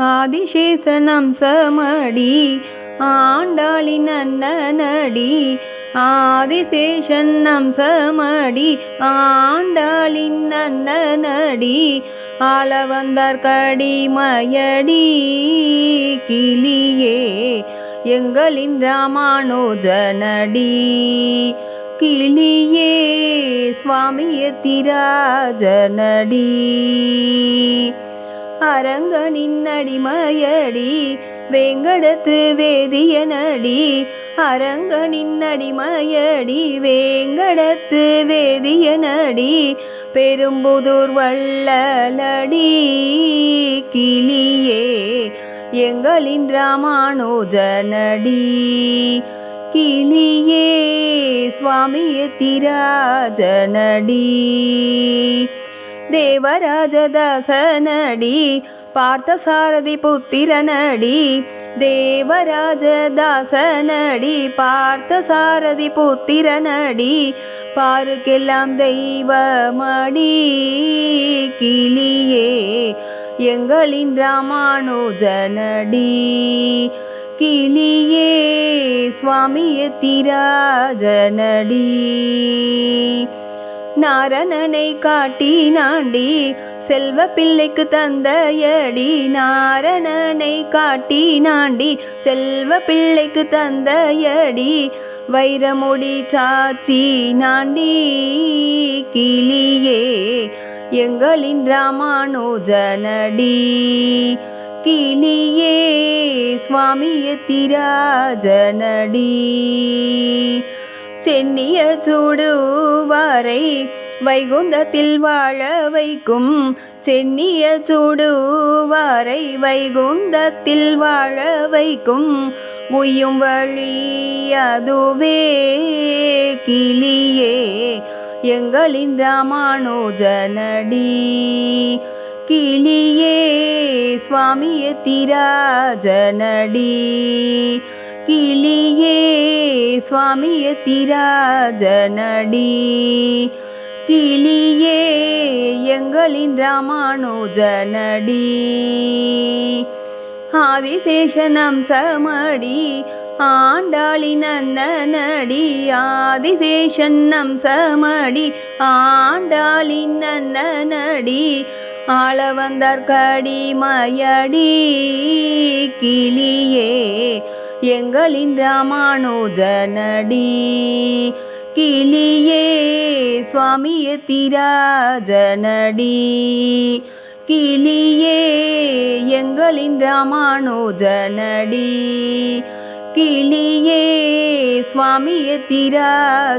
ஆதிசேஷனம் சமடி ஆண்டாளின் அண்ணனடி. ஆதிசேஷன் சமடி ஆண்டாளின் அண்ணனடி. ஆள வந்தார் கடிமயடி கிளியே எங்களின் ராமானோஜனடி கிளியே அரங்க அரங்கனின் அடிமையடி வேங்கடத்து வேதியனடி. அரங்கனின் அடிமையடி வேங்கடத்து வேதியனடி. பெரும்புதூர் வள்ளலடி கிளியே எங்களின் ராமானுஜனடி. கிளியே சுவாமியத்திராஜனடி தேவராஜதாசனடி பார்த்தசாரதி புத்திரனடி தேவராஜதாசனடி பார்த்தசாரதி புத்திரனடி பாருக்கெல்லாம் தெய்வமடி கிளியே எங்களின் ராமானுஜனடி. கிளியே சுவாமியத்திராஜனடி நாரணனை காட்டினாண்டி செல்வ பிள்ளைக்கு தந்தையடி. நாரணனை காட்டினாண்டி செல்வ பிள்ளைக்கு தந்தையடி. வைரமுடி சாச்சி நாண்டி கிளியே எங்களின் ராமானுஜனடி. கிளியே சுவாமியத்திராஜனடி. சென்னிய சூடுவாரை வைகுந்தத்தில் வாழ வைக்கும். சென்னிய சூடுவாரை வைகுந்தத்தில் வாழ வைக்கும். உயும் வழி அதுவே கிளியே எங்களின் ராமானுஜனடி. கிளியே சுவாமிய திராஜனடி. சுவாமியத்திராஜனடி கிளியே சுவாமியத்திராஜனடி கிளியே எங்களின் ராமானுஜனடி. ஆதிசேஷனம் சமடி ஆண்டாளின் நடி ஆதிசேஷன்னம் சமடி ஆண்டாளின் நடி ஆள வந்தார் கடிமயடி. கிளியே எங்களின் ராமானுஜனடி. கிளியே சுவாமிய திராஜனடி. கிளியே எங்களின் ராமானுஜனடி. கிளியே சுவாமிய திராஜனடி.